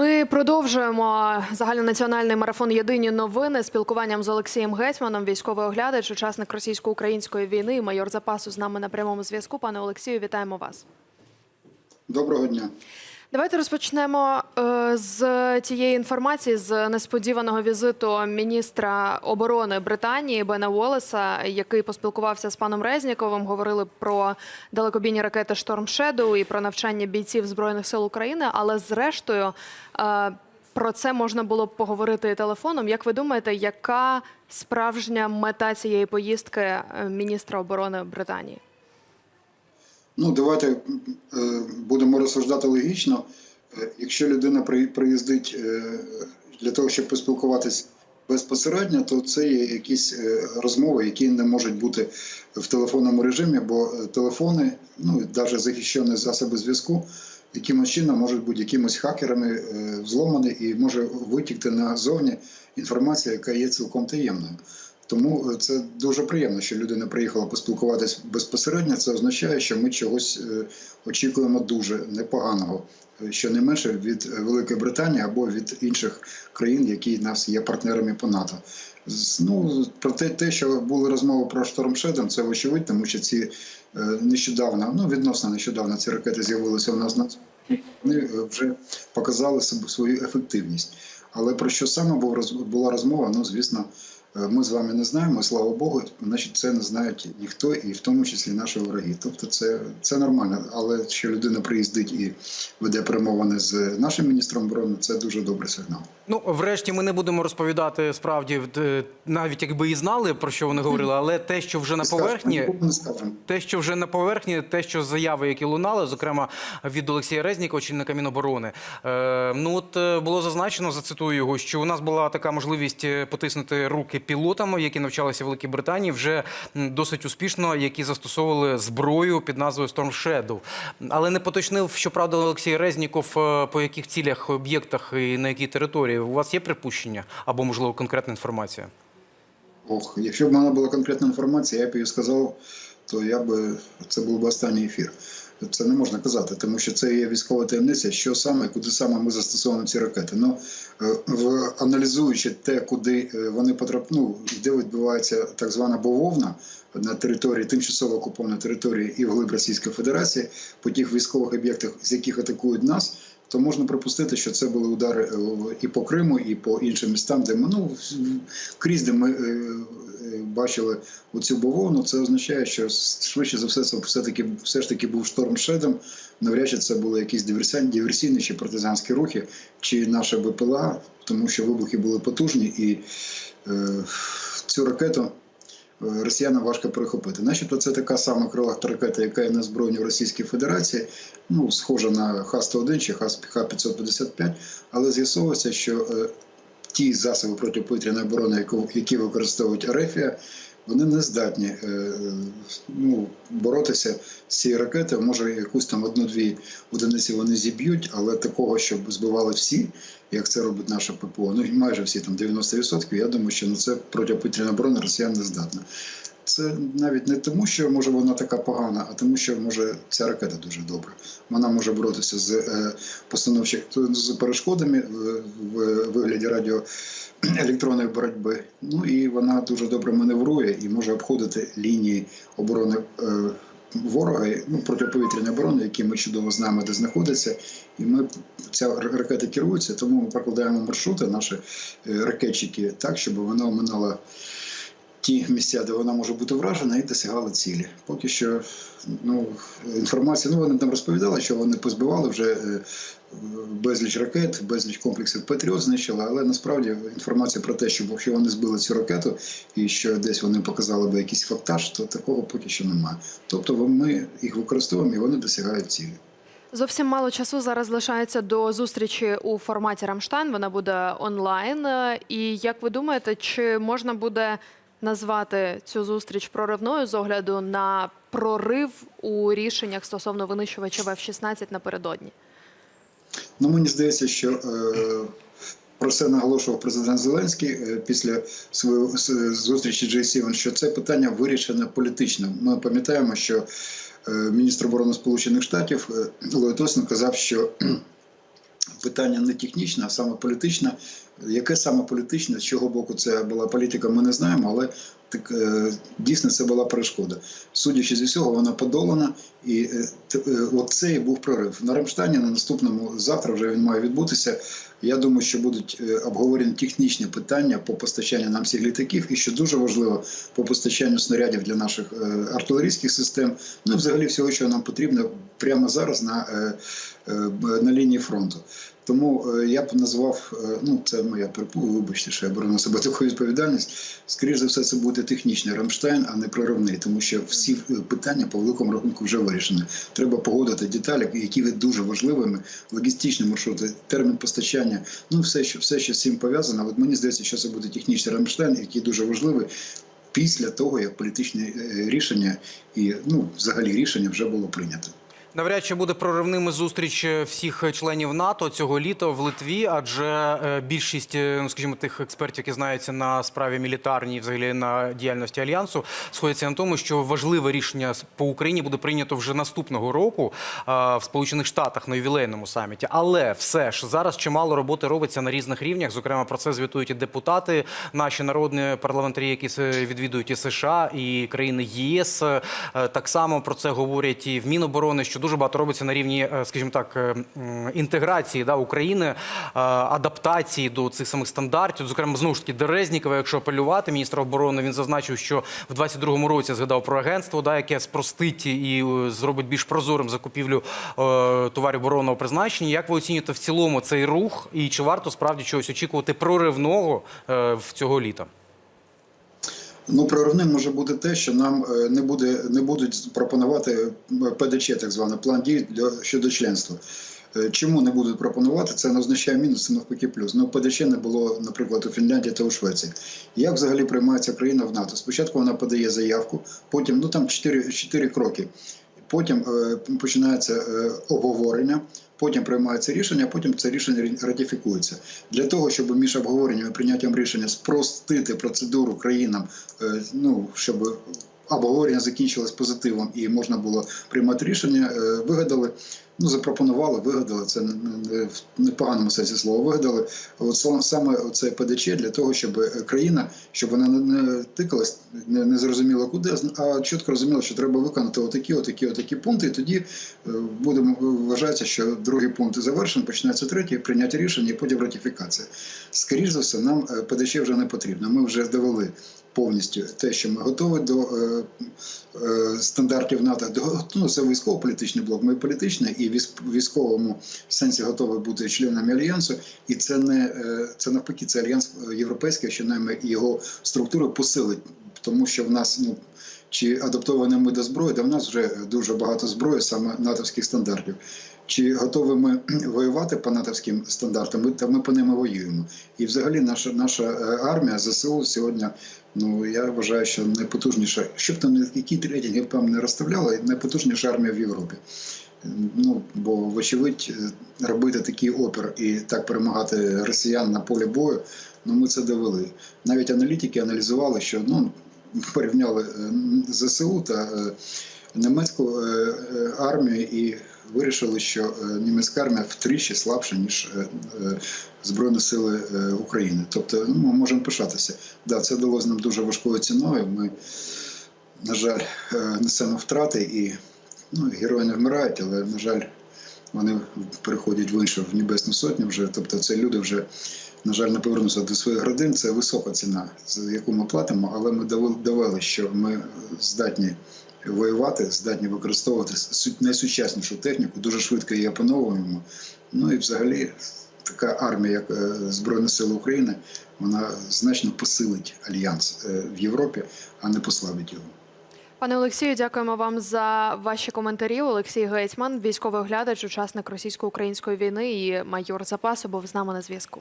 Ми продовжуємо загальнонаціональний марафон Єдині новини спілкуванням з Олексієм Гетьманом, військовий оглядач, учасник російсько-української війни, майор запасу з нами на прямому зв'язку. Пане Олексію, вітаємо вас. Доброго дня. Давайте розпочнемо е, з тієї інформації з несподіваного візиту міністра оборони Британії Бена Уоллеса, який поспілкувався з паном Резніковим. Говорили про далекобійні ракети Шторм Шедоу і про навчання бійців збройних сил України. Але зрештою е, про це можна було б поговорити телефоном. Як ви думаєте, яка справжня мета цієї поїздки е, міністра оборони Британії? Ну, давайте е, будемо розсуждати логічно. Е, Якщо людина при- приїздить е, для того, щоб поспілкуватись безпосередньо, то це є якісь розмови, які не можуть бути в телефонному режимі, бо телефони, ну навіть захищені засоби зв'язку, якимось чином можуть бути якимось хакерами взломані і може витікти назовні інформація, яка є цілком таємною. Тому е, це дуже приємно, що людина приїхала поспілкуватись безпосередньо. Це означає, що ми чогось е, очікуємо дуже непоганого, е, щонайменше від е, Великої Британії або від інших країн, які нас є партнерами по НАТО. Ну про те, те, що були розмови про Шторм Шедом, це очевидь, тому що ці нещодавно, ну відносно нещодавно, ці ракети з'явилися у нас на вони вже показали свою ефективність. Але про що саме була розмова? Ну звісно, ми з вами не знаємо. і, Слава Богу, значить, це не знають ніхто, і в тому числі наші вороги. Тобто, це, це нормально. Але що людина приїздить і веде перемовини з нашим міністром оборони, це дуже добрий сигнал. Ну, врешті, ми не будемо розповідати справді, е, навіть якби і знали про що вони говорили, але те, що вже на поверхні, те, що вже на поверхні, те, що заяви, які лунали, зокрема від Олексія Резнікова, очільника Міноборони. Е, ну от е, було зазначено, зацитую його, що у нас була така можливість е, потиснути руки пілотам, які навчалися в Великій Британії, вже досить успішно, які застосовували зброю під назвою Storm Shadow. Але не поточнив, щоправда, Олексій Резніков е, по яких цілях, об'єктах і на якій території. У вас є припущення або можливо конкретна інформація? Ох, якщо б в мене була конкретна інформація, я б її сказав, то я би це був би останній ефір. Це не можна казати, тому що це є військова таємниця, що саме, куди саме ми застосовуємо ці ракети. Ну е, в аналізуючи те, куди е, вони потрапили, ну, де відбувається так звана бавовна на території тимчасово окупованої території і вглиб Російської Федерації, по тих військових об'єктах, з яких атакують нас. То можна припустити, що це були удари е, і по Криму, і по іншим містам, де ми ну крізь де ми бачили оцю бавовну. Це означає, що швидше за все це все таки все ж таки був шторм шедом. Навряд чи це були якісь диверсійні, чи партизанські рухи, чи наша БПЛА, тому що вибухи були потужні, і е, цю ракету. е, Росіянам важко перехопити. Начебто це така сама крилата ракета, яка є на збройні в Російській Федерації, ну схожа на Х-101 чи Х-555, але з'ясовується, що е, ті засоби протиповітряної оборони, які використовують Арефія, вони не здатні е, ну, боротися з цією ракетою. Може, якусь там одну-дві одиниці вони зіб'ють, але такого, щоб збивали всі, як це робить наша ППО, ну майже всі там 90%, я думаю, що на це протиповітряна оборона росіян не здатна. Це навіть не тому, що може вона така погана, а тому, що може ця ракета дуже добра. Вона може боротися з е, постановчих з перешкодами в, в вигляді радіоелектронної боротьби. Ну і вона дуже добре маневрує і може обходити лінії оборони. Е, Ворога ну протиповітряної оборони, які ми чудово знаємо, де знаходиться, і ми ця ракета керується, тому ми прокладаємо маршрути, наші е, ракетчики, так, щоб вона оминала ті місця, де вона може бути вражена, і досягала цілі. Поки що ну, інформація, ну вони там розповідали, що вони позбивали вже е, безліч ракет, безліч комплексів Патріот знищили, але насправді інформація про те, що якщо вони збили цю ракету і що десь вони показали би якийсь фактаж, то такого поки що немає. Тобто ми їх використовуємо і вони досягають цілі. Зовсім мало часу зараз залишається до зустрічі у форматі Рамштайн. Вона буде онлайн. Е, І як ви думаєте, чи можна буде назвати цю зустріч проривною з огляду на прорив у рішеннях стосовно винищувачів F-16 напередодні? Ну мені здається, що е, про це наголошував президент Зеленський е, після своєї зустрічі J7, що це питання вирішене політично. Ми пам'ятаємо, що е, міністр оборони Сполучених Штатів е, Ллойд казав, що питання не технічне, а саме політичне. Яке саме політичне, з чого боку це була політика, ми не знаємо, але так е, дійсно це була перешкода. Судячи зі всього, вона подолана, і е, е, от це і був прорив. На Рамштайні на наступному завтра вже він має відбутися. Я думаю, що будуть обговорені технічні питання по постачанню нам всіх літаків, і що дуже важливо по постачанню снарядів для наших артилерійських систем. Ну і взагалі всього, що нам потрібно прямо зараз на, на лінії фронту. Тому е, я б назвав, е, ну це моя перепуга, вибачте, що я беру на себе таку відповідальність. Скоріше за все, це буде технічний Рамштайн, а не проривний, тому що всі е, питання по великому рахунку вже вирішені. Треба погодити деталі, які є дуже важливими, логістичні маршрути, термін постачання, ну все, що все, що з цим пов'язано. От мені здається, що це буде технічний Рамштайн, який дуже важливий. Після того, як політичне рішення і ну, взагалі рішення вже було прийнято. Навряд чи буде проривними зустріч е, всіх членів НАТО цього літа в Литві, адже е, більшість, е, ну скажімо, тих експертів, які знаються на справі мілітарній, взагалі на діяльності альянсу, сходяться на тому, що важливе рішення по Україні буде прийнято вже наступного року е, в Сполучених Штатах на ювілейному саміті. Але все ж зараз чимало роботи робиться на різних рівнях. Зокрема, про це звітують і депутати, наші народні парламентарі, які відвідують і США, і країни ЄС. Е, Так само про це говорять і в Міноборони, що дуже багато робиться на рівні, е, скажімо так, е, інтеграції да, України, е, адаптації до цих самих стандартів. Зокрема, знову ж таки, Дерезнікова, якщо апелювати, міністр оборони, він зазначив, що в 22-му році згадав про агентство, да, яке спростить і зробить більш прозорим закупівлю товарів оборонного призначення. Як ви оцінюєте в цілому цей рух, і чи варто справді чогось очікувати проривного в цього літа? Ну, проривним може бути те, що нам е, не буде не будуть пропонувати е, ПДЧ, так званий план дій для щодо членства. Е, Чому не будуть пропонувати? Це не означає мінус, це навпаки плюс. Ну, ПДЧ не було, наприклад, у Фінляндії та у Швеції. Як взагалі приймається країна в НАТО? Спочатку вона подає заявку, потім ну там чотири, чотири кроки. Потім е, починається е, обговорення, потім приймається рішення, потім це рішення ратифікується. Для того, щоб між обговоренням і прийняттям рішення спростити процедуру країнам, е, ну щоб обговорення закінчилось позитивом і можна було приймати рішення, вигадали. Ну, запропонували, вигадали це в непоганому сенсі слова. Вигадали от саме це ПДЧ для того, щоб е, країна, щоб вона не, тикалась, не, не зрозуміла куди, а чітко розуміла, що треба виконати отакі, отакі, отакі пункти. І тоді е, будемо вважається, що другий пункт завершений, починається третій, прийняття рішення і потім ратифікація. Скоріше за все, нам е, ПДЧ вже не потрібно. Ми вже довели повністю те, що ми готові до е, е, стандартів НАТО. До, ну, це військово-політичний блок, ми політичний і військовому сенсі готові бути членами альянсу. І це не е, це навпаки, це альянс європейський, що нами його структура посилить, тому що в нас ну. Чи адаптовані ми до зброї, де в нас вже дуже багато зброї, саме натовських стандартів. Чи готові ми воювати по натовським стандартам? Ми, та ми по ними воюємо. І взагалі наша наша е, армія ЗСУ сьогодні, ну я вважаю, що найпотужніша, щоб там які рейтинги там не розставляли, найпотужніша армія в Європі. Ну бо вочевидь, е, робити такий опір і так перемагати росіян на полі бою. Ну ми це довели. Навіть аналітики аналізували, що ну порівняли е, ЗСУ та е, німецьку е, армію і вирішили, що німецька армія втричі слабша ніж Збройні сили України. Тобто, ну, ми можемо пишатися. Да, це далося нам дуже важкою ціною. Ми, на жаль, несемо втрати і ну, герої не вмирають, але, на жаль, вони переходять в іншу в Небесну Сотню вже. Тобто, це люди вже, на жаль, не повернуться до своїх родин. Це висока ціна, за яку ми платимо, але ми довели, що ми здатні воювати, здатні використовувати су- найсучаснішу техніку, дуже швидко її опановуємо. Ну і взагалі. Така армія, як е, Збройні Сили України, вона значно посилить альянс е, в Європі, а не послабить його. Пане Олексію, дякуємо вам за ваші коментарі. Олексій Гетьман, військовий оглядач, учасник російсько-української війни і майор запасу, був з нами на зв'язку.